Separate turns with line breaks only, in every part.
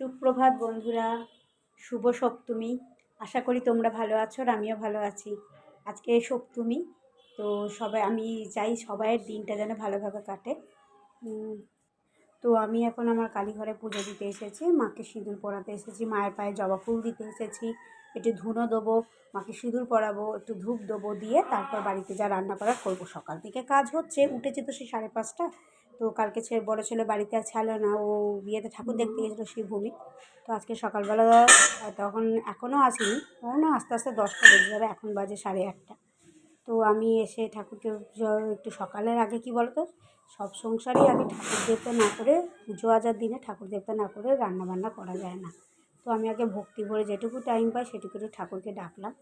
সুপ্রভাত বন্ধুরা, শুভ সপ্তমী। আশা করি তোমরা ভালো আছো আর আমিও ভালো আছি। আজকে সপ্তমী, তো সবাই, আমি চাই সবাইয়ের দিনটা যেন ভালোভাবে কাটে। তো আমি এখন আমার কালীঘরে পুজো দিতে এসেছি, মাকে সিঁদুর পরাতে এসেছি, মায়ের পায়ে জবা ফুল দিতে এসেছি। একটু ধুনো দেবো, মাকে সিঁদুর পরাবো, একটু ধূপ দেবো দিয়ে তারপর বাড়িতে যা রান্না করার করব। সকাল থেকে কাজ হচ্ছে, উঠেছি তো সেই সাড়ে পাঁচটা। তো কালকে ছেলে বড়ো ছেলে বাড়িতে আর ছিল না। ও বিয়েতে ঠাকুর দেখতে গেছিল শিবভূমি। তো আজকে সকালবেলা তখন এখনও আসেনি। না আস্তে আস্তে দশটা বেজে যাবে এখন বাজে সাড়ে আটটা। তো আমি এসে ঠাকুরকে একটু সকালের আগে কি বলতো? সব সংসারই আগে ঠাকুর দেবতা না করে পুজো আজার দিনে ঠাকুর দেবতা না করে রান্না বান্না করা যায় না। তো আমি আগে ভক্তি ভরে যেটুকু টাইম পাই সেটুকু ঠাকুরকে ডাকলাম।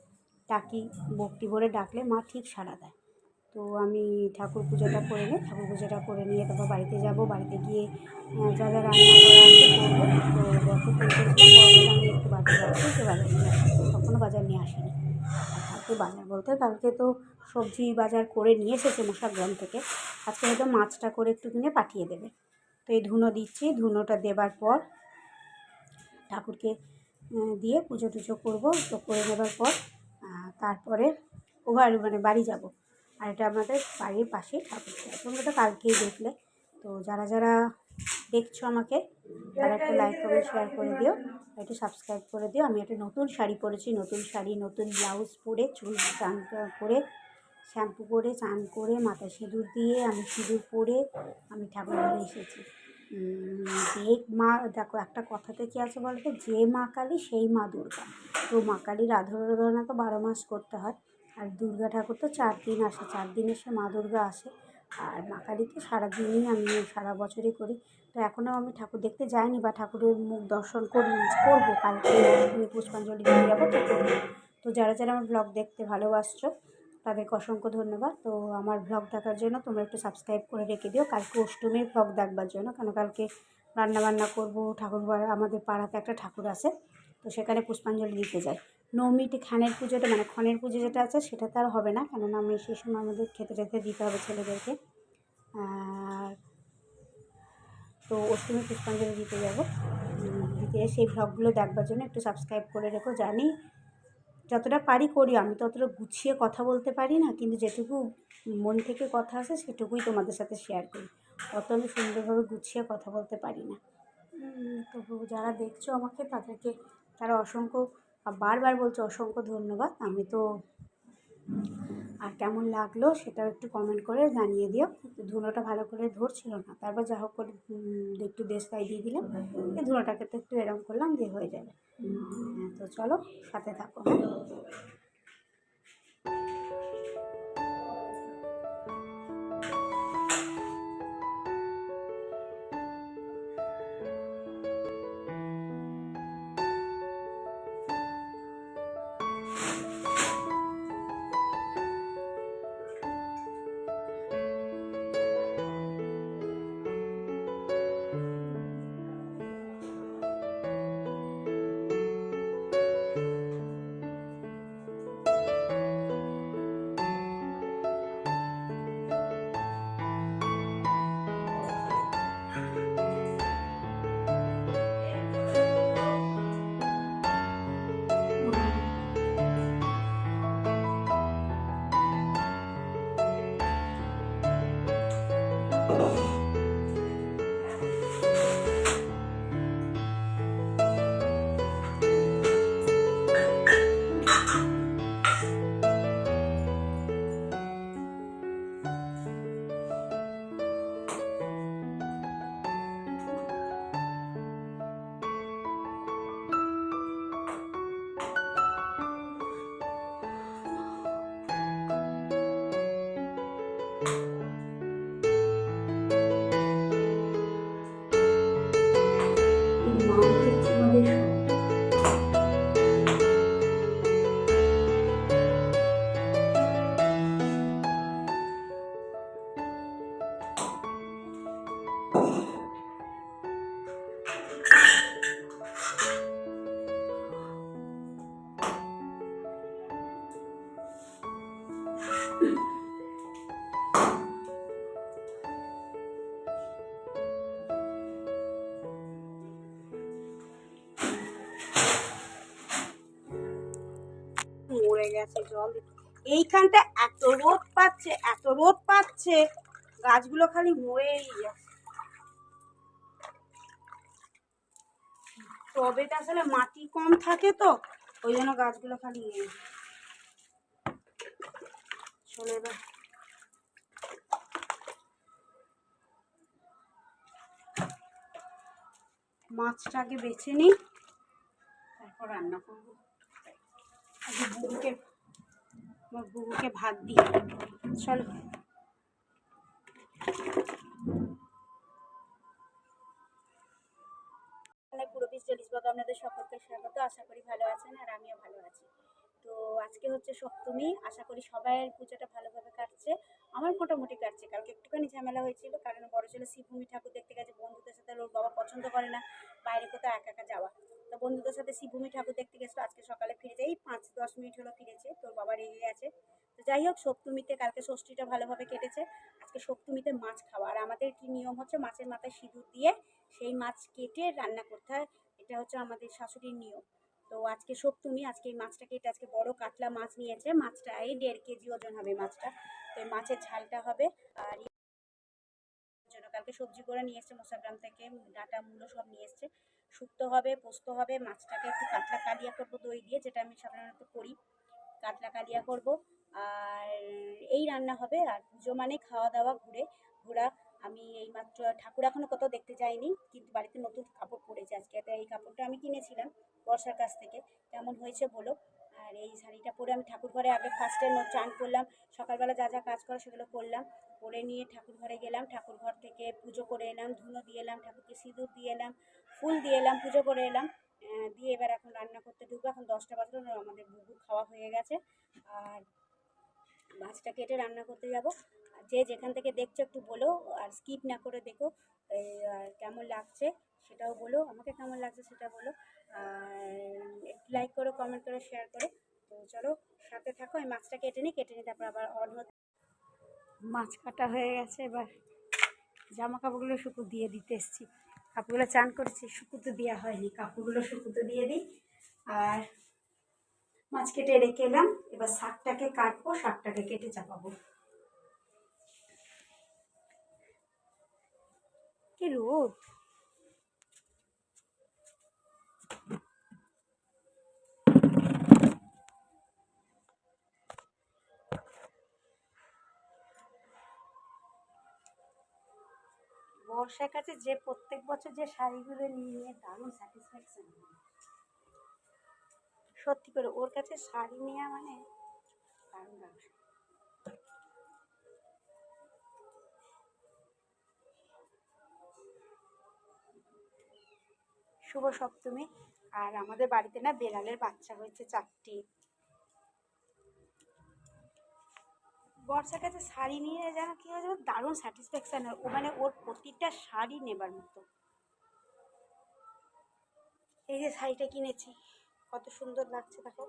ডাকি ভক্তি ভরে ডাকলে মা ঠিক সাড়া দেয়। তো আমি ঠাকুর পুজোটা করে নিই ঠাকুর পুজোটা করে নিয়ে তারপর বাড়িতে যাব, বাড়িতে গিয়ে যা যা রান্না করব। তো আমি একটু বাজার নিয়ে আসি বাজার নিয়ে আসিনি। কালকে বাজার বলতে কালকে তো সবজি বাজার করে নিয়ে এসেছে মশাগ্রাম থেকে। আজকে হয়তো মাছটা করে একটু কিনে পাঠিয়ে দেবে। তো এই ধুনো দিচ্ছি, ধুনোটা দেবার পর ঠাকুরকে দিয়ে পুজো টুজো করব, তো করে নেবার পর তারপরে ওভার মানে বাড়ি যাব। আর এটা আমাদের বাড়ির পাশেই ঠাকুরটা তোমরা তো কালকেই দেখলে। তো যারা যারা দেখছ আমাকে, তারা একটা লাইক কমেন্ট শেয়ার করে দিও। একটু সাবস্ক্রাইব করে দিও। আমি একটা নতুন শাড়ি পরেছি, নতুন শাড়ি, নতুন ব্লাউজ পরে, চুল চান করে শ্যাম্পু করে, চান করে মাথায় সিঁদুর দিয়ে আমি সিঁদুর পরে আমি ঠাকুর এসেছি। যে মা, দেখো একটা কথাতে কী আছে বলতো? যে মা কালী, সেই মা দুর্গা। তো মা কালীর আরাধনা তো বারো মাস করতে হয়। আর দুর্গা ঠাকুর তো চার দিন আসে, চার দিন এসে মা দুর্গা আসে। আর মা কালীকে সারাদিনই আমি সারা বছরই করি। তো এখনও আমি ঠাকুর দেখতে যাইনি বা ঠাকুরের মুখ দর্শন করি, করব। কালকে পুষ্পাঞ্জলি দিয়ে যাব, তো করব। তো যারা যারা আমার ব্লগ দেখতে ভালোবাসছো, তাদেরকে অসংখ্য ধন্যবাদ। তো আমার ব্লগ দেখার জন্য তোমরা একটু সাবস্ক্রাইব করে রেখে দিও। কালকে অষ্টমীর ব্লগ দেখবার জন্য, কেন কালকে রান্না বান্না করব, ঠাকুর আমাদের পাড়াতে একটা ঠাকুর আছে, তো সেখানে পুষ্পাঞ্জলি দিতে যাই। নবমীতে খানের পুজোটা মানে খনের পুজো যেটা আছে সেটা তো আর হবে না কেননা আমি সেই সময় আমাদের খেতে টেতে দিতে হবে ছেলেদেরকে। আর তো অষ্টমী পুষ্পাঞ্জলি দিতে যাব। দিতে সেই ভ্লগগুলো দেখবার জন্য একটু সাবস্ক্রাইব করে রেখো জানি যতটা পারি করি আমি ততটা গুছিয়ে কথা বলতে পারি না কিন্তু যেটুকু মন থেকে কথা আসে সেটুকুই তোমাদের সাথে শেয়ার করি। অত আমি সুন্দরভাবে গুছিয়ে কথা বলতে পারি না। উম, তো যারা দেখছ আমাকে তাদেরকে তারা অসংখ্য বারবার বলছো অসংখ্য ধন্যবাদ। আমি তো আর কেমন লাগল সেটাও একটু কমেন্ট করে জানিয়ে দিও। ধুনোটা ভালো করে ধরছিল না। তারপর যা হোক করে একটু দেশটাই দিয়ে দিলাম। এই ধুনোটাকে তো একটু এরম করলাম দিয়ে হয়ে যাবে। হ্যাঁ তো চলো সাথে থাকো। গেছে জল এইখানটা এত রোদ পাচ্ছে, এত রোদ পাচ্ছে, গাছগুলো খালি মরেই যাচ্ছে টবেতে আসলে মাটি কম থাকে তো, ওই জন্য গাছগুলো খালি চলে এবার। মাছটা আগে বেছে নিই, তারপর রান্না করব। আগে আমার বুবুকে ভাত দিই চলো। পুরো পিস চল্লিশ বাবা আপনাদের সকলকে স্বাগত। আশা করি ভালো আছেন আর আমিও ভালো আছি। তো আজকে হচ্ছে সপ্তমী। আশা করি সবাইয়ের পুজোটা ভালোভাবে কাটছে। আমার মোটামুটি কাটছে। কালকে একটুখানি ঝামেলা হয়েছিল। কারণ বড় ছেলে শিবভূমি ঠাকুর দেখতে গেছে। বন্ধুদের সাথে ওর বাবা পছন্দ করে না। বাইরে কোথাও একা একা যাওয়া। তো বন্ধুদের সাথে শিবভূমি ঠাকুর দেখতে গেছিল, আজকে সকালে ফিরেছে। এই পাঁচ দশ মিনিট হলো ফিরেছে, তোর বাবা রেগে গেছে তো যাই হোক, সপ্তমীতে কালকে ষষ্ঠীটা ভালোভাবে কেটেছে। আজকে সপ্তমীতে মাছ খাওয়া। আর আমাদের কি নিয়ম হচ্ছে, মাছের মাথায় সিঁদুর দিয়ে সেই মাছ কেটে রান্না করতে হয়। এটা হচ্ছে আমাদের শাশুড়ির নিয়ম। তো আজকে সপ্তমী, আজকে এই মাছটা কেটে আজকে বড় কাতলা মাছ নিয়েছে। মাছটা এই দেড় কেজি ওজন হবে মাছটা। তো মাছের ঝালটা হবে। আর জন্য কালকে সবজি করে নিয়ে এসছে মশাগ্রাম থেকে ডাটা মূলো সব নিয়ে এসছে। শুক্তো হবে, পোস্ত হবে, মাছটাকে একটু কাতলা কালিয়া করব, দই দিয়ে, যেটা আমি সাধারণত করি। কাতলা কালিয়া করব। আর এই রান্না হবে, আর পুজো মানে খাওয়া দাওয়া ঘুরে, ঘোরা। আমি এই মাত্র ঠাকুর এখনও কোথাও দেখতে যাইনি, কিন্তু বাড়িতে নতুন কাপড় পরেছে আজকে। এই কাপড়টা আমি কিনেছিলাম বর্ষার কাছ থেকে। কেমন হয়েছে বলো? আর এই শাড়িটা পরে আমি ঠাকুর ঘরে আগে ফার্স্টে চান করলাম, সকালবেলা যা যা কাজ করে সেগুলো করলাম। করে নিয়ে ঠাকুর ঘরে গেলাম, ঠাকুর ঘর থেকে পুজো করে এলাম, ধুনো দিয়ে এলাম, ঠাকুরকে সিঁদুর দিয়ে এলাম ফুল দিয়ে এলাম, পুজো করে এলাম। দিয়ে এবার এখন রান্না করতে ঢুকবো। এখন দশটা বাজলো আমাদের বুবুর খাওয়া হয়ে গেছে। আর মাছটা কেটে রান্না করতে যাব। আর যে যেখান থেকে দেখছ একটু বলো, আর স্কিপ না করে দেখো আর কেমন লাগছে সেটাও বলো, আমাকে কেমন লাগছে সেটা বলো। আর একটু লাইক করো কমেন্ট করো শেয়ার করো। তো চলো, সাথে থাকো আমি মাছটা কেটে নিই কেটে নিই তারপর আবার অন মাছ কাটা হয়ে গেছে। এবার জামা কাপড়গুলো শুকু দিয়ে দিতে এসেছি। কাপড়গুলো চান করেছি শুকুতে দেওয়া হয়নি, কাপড়গুলো শুকুতে দিয়ে দিই। আর মাছ কেটে রেখে এলাম, এবার শাকটাকে কাটবো, শাকটাকে কেটে চাপাবো। কি রোদ? বর্ষার কাছে যে প্রত্যেক বছর যে শাড়িগুলো নিয়ে দারুণ স্যাটিসফ্যাকশন সত্যি করে, ওর কাছে শাড়ি নেওয়া মানে দারুণ ব্যবসা। শুভ সপ্তমী, আর আমাদের বাড়িতে না বেড়ালের বাচ্চা হয়েছে চারটি। বর্ষার কাছে শাড়ি নিয়ে যেন কী হয়েছে ওর দারুণ স্যাটিসফ্যাকশান ও মানে ওর প্রতিটা শাড়ি নেবার মতো। এই যে শাড়িটা কিনেছি, কত সুন্দর লাগছে দেখো।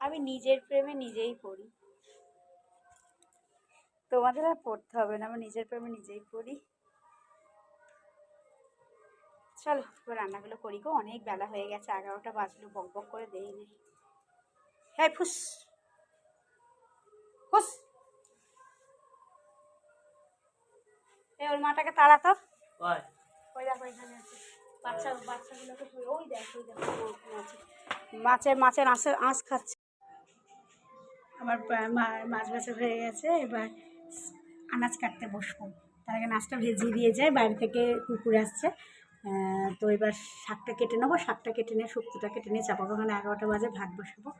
আমি নিজের প্রেমে নিজেই পড়ি। তোমাদের আর পড়তে হবে না, আমি নিজের প্রেমে নিজেই পড়ি। চলো, এবার রান্নাগুলো করি গো। অনেক বেলা হয়ে গেছে, এগারোটা বাজলো, বক বক করে দেই নেই। হ্যাঁ ফুস। ফুস এই ওর মাটাকে তাড়াতো ওই দেখো এখানে আছে। বাচ্চা বাচ্চাগুলোকে ওই দেখ ওই দেখো ও ওখানে আছে মাছের মাছের আঁশ আঁশ খাচ্ছে। আমার মাছ বাছা হয়ে গেছে এবার আনাজ কাটতে বসবো। তার আগে নাচটা ভেজিয়ে দিয়ে যায় বাইরে থেকে কুকুর আসছে। তো এবার শাকটা কেটে নেব শাকটা কেটে নিয়ে শুক্তোটা কেটে নিয়ে চাপাবো। ওখানে এগারোটা বাজে ভাত বসাবো।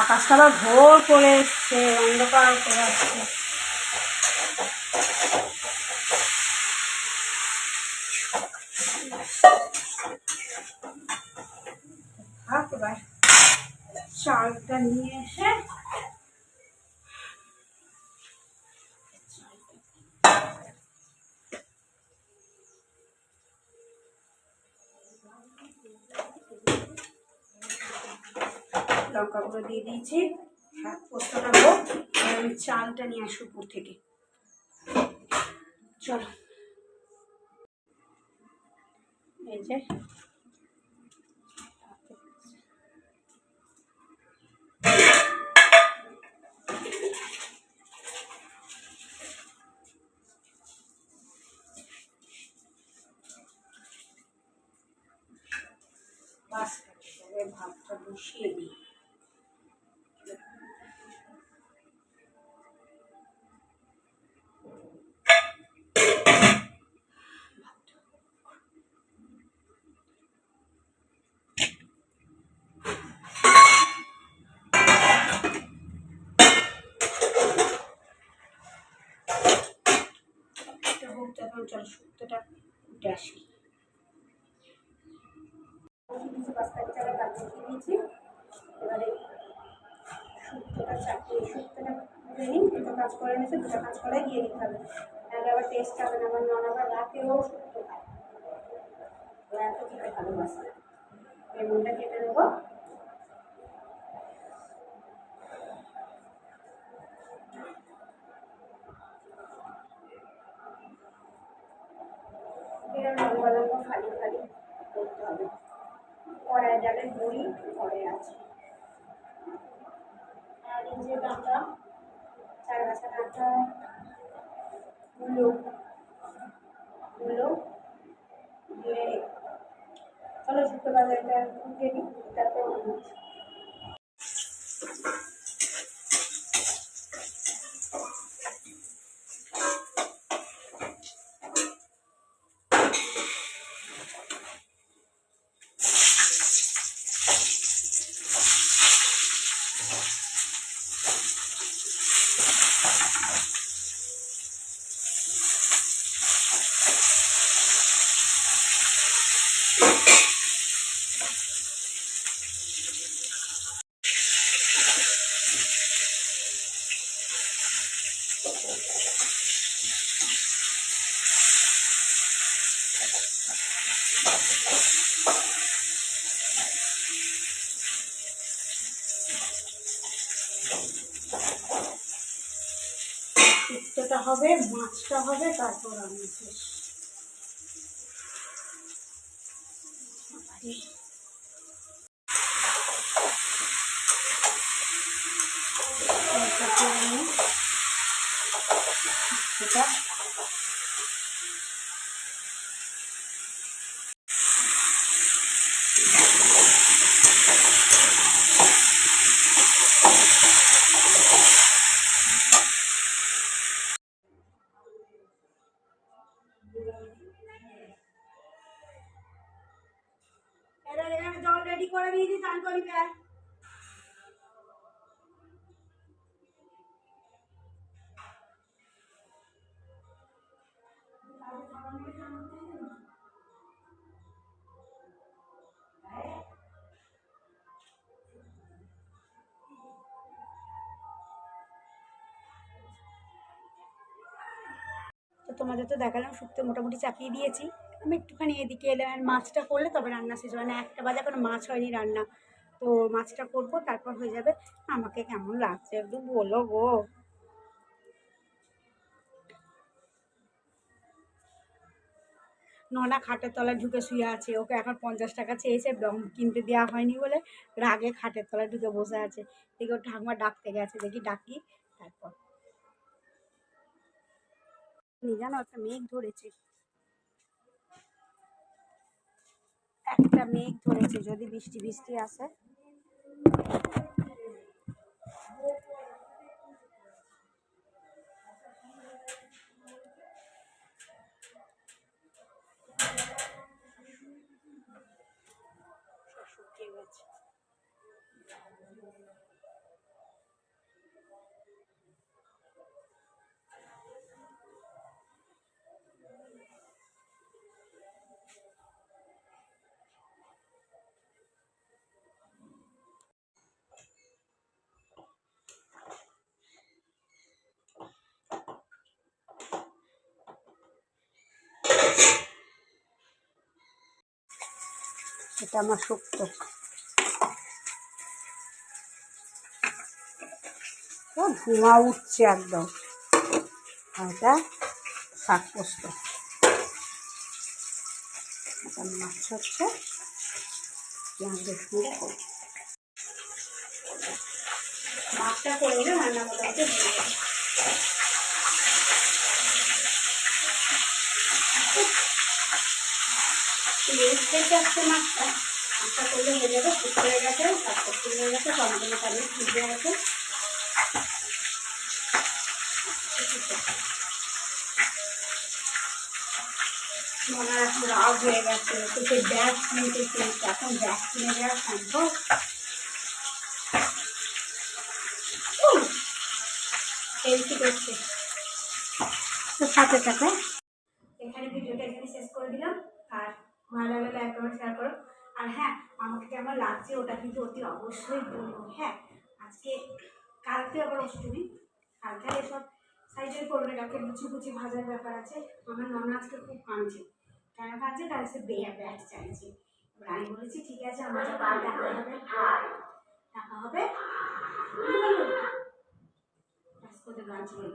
আকাশটা আবার ভোর করে এসছে অন্ধকার করে আসছে। এবার চালটা নিয়ে এসে লঙ্কা গুঁড়ো দিয়ে দিয়েছি। হোক আমি চালটা নিয়ে আসি উপর থেকে। চলো। এই যে বাস এবার তখন চল শুক্তোটা উঠে আসি। দিয়েছি। এবারে শুক্তোটা চাপিয়ে শুক্তোটা নিই দুটো কাজ করে নিয়েছে দুটো কাজ করে দিয়ে দিতে হবে। নাহলে আবার টেস্ট হবে না আমার নন, আবার রাতেও শুক্তো খায়। ও এত খেতে ভালোবাসে লেমনটা কেটে নেব এরকম লম্বা লম্বা খালি খালি করতে হবে কড়াই বই ঘরে আছে। আর এই যে ডাঁটা চার গাছা ডাঁটা মূলো গুলো দিয়ে চলো শুক্রবার এটা উঠে নিই, তারপর অন্য হবে মাছটা হবে তারপর আমি শেষ। জল রেডি করে দিয়েছি চান করি তো তোমাদের তো দেখালাম, শুক্তো মোটামুটি চাপিয়ে দিয়েছি। আমি একটুখানি এদিকে এলাম মাছটা করলে তবে রান্না শেষ হবে না। একটা বাজে এখনও মাছ হয়নি রান্না। তো মাছটা করব, তারপর হয়ে যাবে। আমাকে কেমন লাগছে একটু বলো গো। ননা খাটের তলায় ঢুকে শুয়ে আছে। ওকে এখন পঞ্চাশ টাকা চেয়েছে কিনতে দেওয়া হয়নি বলে রাগে খাটের তলায় ঢুকে বসে আছে। দেখি ওর ঠাকুমা ডাকতে গেছে। দেখি ডাকি, তারপর জানো একটা মেঘ ধরেছে। একটা মেঘ ধরেছে যদি বৃষ্টি বৃষ্টি আসে। এটা আমার শুক্তো। তো ধোঁয়া উঠছে একদম। আর এটা শাক পোস্ত মাছ হচ্ছে। মাছটা করে রান্না মোটামুটি হয়ে থেকে আসছে মাছটা মাছটা করলে হয়ে যাবে শুক্ত হয়ে গেছে তারপর হয়ে গেছে টমেটো কালিয়ে ফুটে গেছে। মনে হয় এখন রাগ হয়ে গেছে তো সে ব্যাগ কিনতে কিনতে এখন ব্যাগ কিনে দেওয়া সম্ভব। করছে সাথে সাথে এখানে ভিডিওটা এখানে শেষ করে দিলাম আর ভালো লাগলে লাইক কমেন্ট শেয়ার করো। আর হ্যাঁ আমাকে কেমন লাগছে ওটা কিন্তু অতি অবশ্যই বলব হ্যাঁ। আজকে, কালকে আবার অষ্টমী, কালকে এসব সাইডের করবে কালকে লুচি কুচি ভাজার ব্যাপার আছে। আমার ননা আজকে খুব কাঁদছে কেন কাঁদছে তার সে বেয়া ব্যাগ চাইছে। এবার আমি বলেছি, ঠিক আছে, আমার যখন টাকা হবে। দেখা হবে? ব্যাস করে গান চলল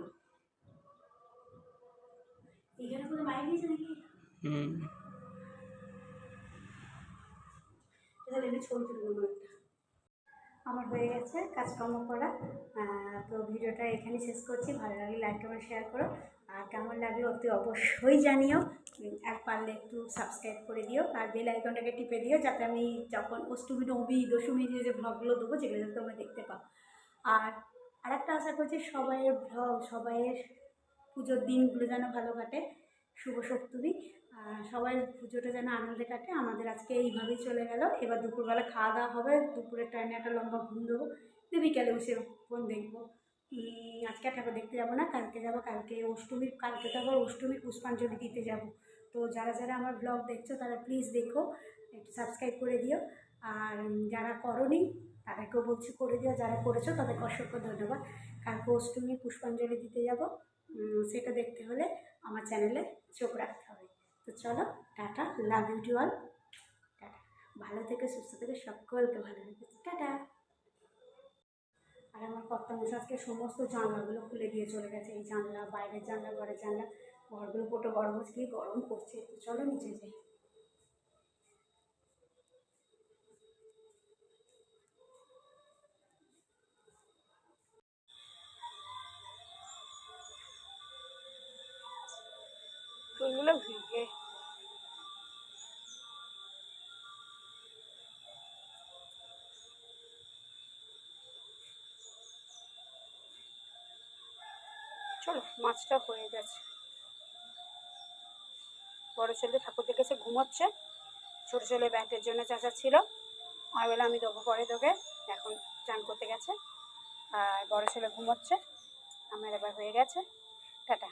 এখানে কোনো মাইক নিয়েছে নাকি
হুম।
তাহলে আমি ছবি তুলে নেব একটা। আমার হয়ে গেছে কাজকর্ম করা। তো ভিডিওটা এখানে শেষ করছি। ভালো লাগলে লাইক কমেন্ট শেয়ার করো। আর কেমন লাগল অতি অবশ্যই জানিও। আর পারলে একটু সাবস্ক্রাইব করে দিও। আর বেল আইকনটাকে টিপে দিও যাতে আমি যখন অষ্টমী নবী দশমী যে যে ভ্লগগুলো দেবো যেগুলো যাতে তোমরা দেখতে পাও। আর আরেকটা আশা করছি সবাইয়ের ভ্লগ সবাইয়ের পুজোর দিনগুলো যেন ভালো কাটে। শুভ সপ্তমী। সবাই পুজোটা যেন আনন্দে কাটে, আমাদের আজকে এইভাবেই চলে গেল। এবার দুপুরবেলা খাওয়া দাওয়া হবে, দুপুরের টাইমে একটা লম্বা ঘুম দেবো, দিয়ে বিকেলে বসে ফোন দেখব। আজকে ঠাকুর দেখতে যাব না, কালকে যাব, কালকে অষ্টমী, কালকে তো আবার অষ্টমী পুষ্পাঞ্জলি দিতে যাব। তো যারা যারা আমার ব্লগ দেখছ, তারা প্লিজ দেখো, একটু সাবস্ক্রাইব করে দিও। আর যারা করনি, তাদেরকেও বলছি করে দিও, যারা করেছ তাদেরকে অসংখ্য ধন্যবাদ। কালকে অষ্টমী পুষ্পাঞ্জলি দিতে যাব সেটা দেখতে হলে আমার চ্যানেলে চোখ রাখতে হবে। তো চলো, tata love you to all tata. ভালো থেকে, সুস্থ থেকে, সকলকে ভালো রেখে টাটা। আর আমার কর্তা মশা আজকে সমস্ত জানলাগুলো খুলে দিয়ে চলে গেছে। এই জানলা, বাইরের জানলা, ঘরের জানলা, ঘরগুলো পোটো গরম কি গরম করছে তো চলো নিচে যাই।
ফুলগুলো ভিজে। চলো, মাছটা হয়ে গেছে। বড় ছেলে ঠাকুর দেখেছে ঘুমোচ্ছে। ছোট ছেলে ব্যাংকের জন্য চাচা ছিল। আমি বলে আমি দেবো পরে তোকে। এখন চান করতে গেছে। আর বড় ছেলে ঘুমোচ্ছে। আমার এবার হয়ে গেছে। টাটা।